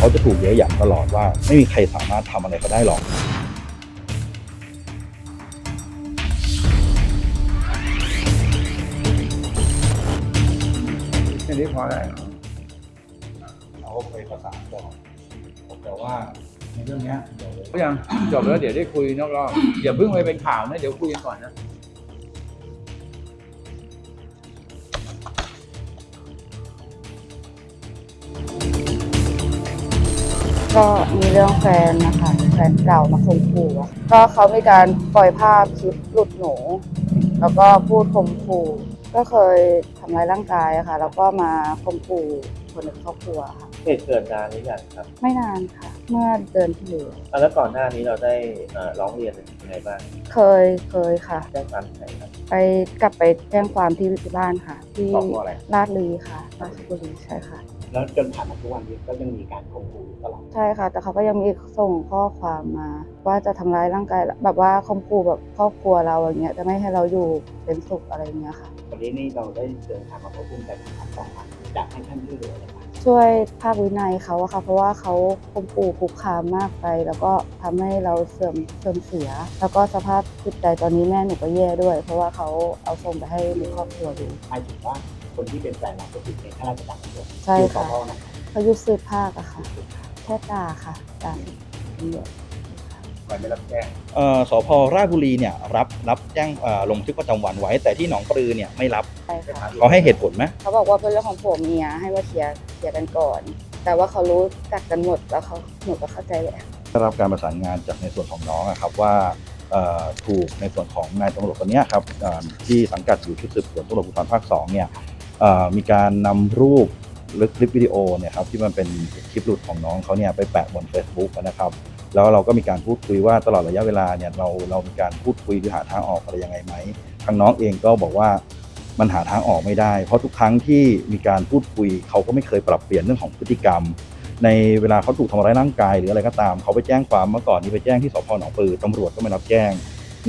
เขาจะถูกเย้ยหยันตลอดว่า ไม่มีใครสามารถทำอะไรเขาได้หรอกแค่นี้พอแล้วเราไปประสานก่อนแต่ว่าในเรื่องเนี้ยเดี๋ยวก็ยังจบแล้วเดี๋ยวได้คุยนอกรอบอย่าเพิ่งไปเป็นข่าวนะเดี๋ยวคุยกันก่อนนะ ก็มีเรื่องแฟนนะคะแฟนเก่ามาข่มขู่อะก็เขามีการปล่อยภาพคลิปหลุดหนู แล้วก็พูดข่มขู่ก็เคยทำร้ายร่างกายอะค่ะ แล้วก็มาข่มขู่คนในครอบครัวค่ะ เหตุเกิดนานหรือยังครับไม่นานค่ะ เมื่อเดือนที่แล้วอะแล้วก่อนหน้านี้เราได้เอ่อร้องเรียนเป็นยังไงบ้างเคยเคยค่ะ แจ้งความที่ไหนครับไปกลับไปแจ้งความที่ที่บ้านค่ะ ที่สพอะไร ลาดลีค่ะราชบุรีใช่ค่ะ แล้วจนผ่านมาทุกวันนี้ก็ยังมีการข่มขู่อยู่ตลอดใช่ค่ะ แต่เขาก็ยังมีส่งข้อความมา ว่าจะทำร้ายร่างกายแบบว่าข่มขู่แบบครอบครัวเราอย่างเงี้ยจะไม่ให้เราอยู่เป็นสุขอะไรอย่างเงี้ยค่ะ วันนี้นี่เราได้เดินทางมาพบผู้ใจทางสองพันอยากให้ท่านช่วยเหลืออะไรบ้างช่วยภาควินัยเขาอะค่ะ เพราะว่าเขาข่มขู่คุกคามมากไป แล้วก็ทำให้เราเสื่อมเสื่อมเสีย แล้วก็สภาพจิตใจตอนนี้แม่หนูก็แย่ด้วย เพราะว่าเขาเอาส่งไปให้ในครอบครัวดู หมายถึงว่า คนที่เป็นแฟนเราก็คือเป็นข้าราชการตำรวจใช่ที่สค่ะ พนะครับเขายุดสืบภาคอะค่ะ แค่ตาค่ะตาตำรวจไปไม่รับแจ้งเอ่อสพราชบุรีเนี่ยรับรับแจ้งเอ่อลงบันทึกประจำวันไว้ แต่ที่หนองปลือเนี่ยไม่รับใช่ค่ะ เขาให้เหตุผลไหมเขาบอกว่าเป็นเรื่องของผัวเมียให้มาเคลียร์เคลียร์กันก่อน แต่ว่าเขารู้จักกันหมดแล้วเขาหนูก็เข้าใจแหละ ได้รับการประสานงานจากในส่วนของน้องอะครับว่าเอ่อถูกในส่วนของนายตำรวจคนเนี้ยครับเอ่อที่สังกัดอยู่ชุดสืบสวนตำรวจภูธรภาคสองเนี่ยเอ่อ มีการนำรูปหรือคลิปวิดีโอเนี่ยครับที่มันเป็นคลิปหลุดของน้องเขาเนี่ยไปแปะบน Facebook นะครับ แล้วเราก็มีการพูดคุยว่าตลอดระยะเวลาเนี่ยเราเรามีการพูดคุยหรือหาทางออกอะไรยังไงไหมทางน้องเองก็บอกว่ามันหาทางออกไม่ได้ เพราะทุกครั้งที่มีการพูดคุยเขาก็ไม่เคยปรับเปลี่ยนเรื่องของพฤติกรรม ในเวลาเขาถูกทำร้ายร่างกายหรืออะไรก็ตามเขาไปแจ้งความเมื่อก่อนนี้ไปแจ้งที่สพหนองปือตำรวจก็ไม่รับแจ้ง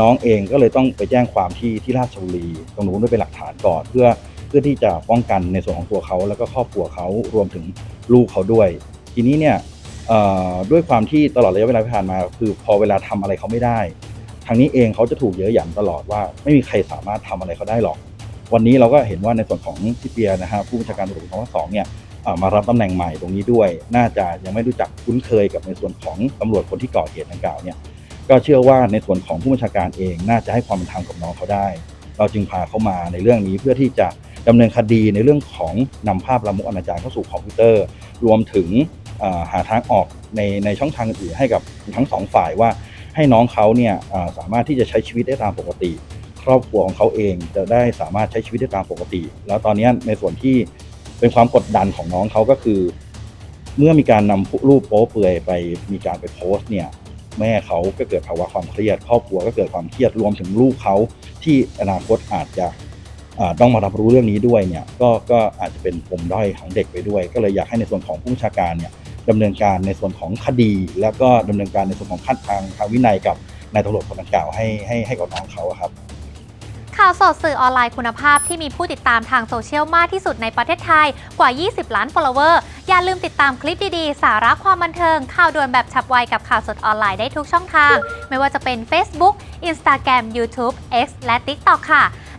น้องเองก็เลยต้องไปแจ้งความที่ที่ราชบุรีตรงนู้นด้วยเป็นหลักฐานก่อนเพื่อ เพื่อที่จะป้องกันในส่วนของตัวเขาแล้วก็ครอบครัวเขารวมถึงลูกเขาด้วย ทีนี้เนี่ยด้วยความที่ตลอดระยะเวลาที่ผ่านมา คือพอเวลาทำอะไรเขาไม่ได้ ทางนี้เองเขาจะถูกเย้ยหยันตลอดว่าไม่มีใครสามารถทำอะไรเขาได้หรอก วันนี้เราก็เห็นว่าในส่วนของพี่เปียนะฮะผู้บัญชาการตำรวจภูธรภาคสองเนี่ยมารับตำแหน่งใหม่ตรงนี้ด้วย น่าจะยังไม่รู้จักคุ้นเคยกับในส่วนของตำรวจคนที่ก่อเหตุดังกล่าวเนี่ยก็เชื่อว่าในส่วนของผู้บัญชาการเองน่าจะให้ความเป็นธรรมกับน้องเขาได้ เราจึงพาเขามาในเรื่องนี้เพื่อที่จะ ดำเนินคดีในเรื่องของนำภาพลามกอนาจารเข้าสู่คอมพิวเตอร์ รวมถึงหาทางออกในในช่องทางอื่นให้กับทั้งสองฝ่ายว่าให้น้องเขาเนี่ยสามารถที่จะใช้ชีวิตได้ตามปกติ ครอบครัวของเขาเองจะได้สามารถใช้ชีวิตได้ตามปกติ แล้วตอนนี้ในส่วนที่เป็นความกดดันของน้องเขาก็คือ เมื่อมีการนำรูปโป๊เปลือยไปมีการไปโพสต์เนี่ยแม่เขาก็เกิดภาวะความเครียด ครอบครัวก็เกิดความเครียดรวมถึงลูกเขาที่อนาคตอาจจะ ต้องมารับรู้เรื่องนี้ด้วยเนี่ยก็ก็อาจจะเป็นปมด้อยของเด็กไปด้วย ก็เลยอยากให้ในส่วนของผู้บัญชาการเนี่ยดำเนินการในส่วนของคดี แล้วก็ดำเนินการในส่วนของขั้นทางทางวินัยกับนายตำรวจคนดังกล่าวให้ให้ให้กับน้องเขาครับข่าวสดสื่อออนไลน์คุณภาพที่มีผู้ติดตามทางโซเชียลมากที่สุดในประเทศไทยกว่า 20 ล้าน follower อย่าลืมติดตามคลิปดีๆ สาระความบันเทิง ข่าวด่วนแบบฉับไวกับข่าวสดออนไลน์ได้ทุกช่องทาง ไม่ว่าจะเป็น Facebook Instagram YouTube X และ TikTok ค่ะ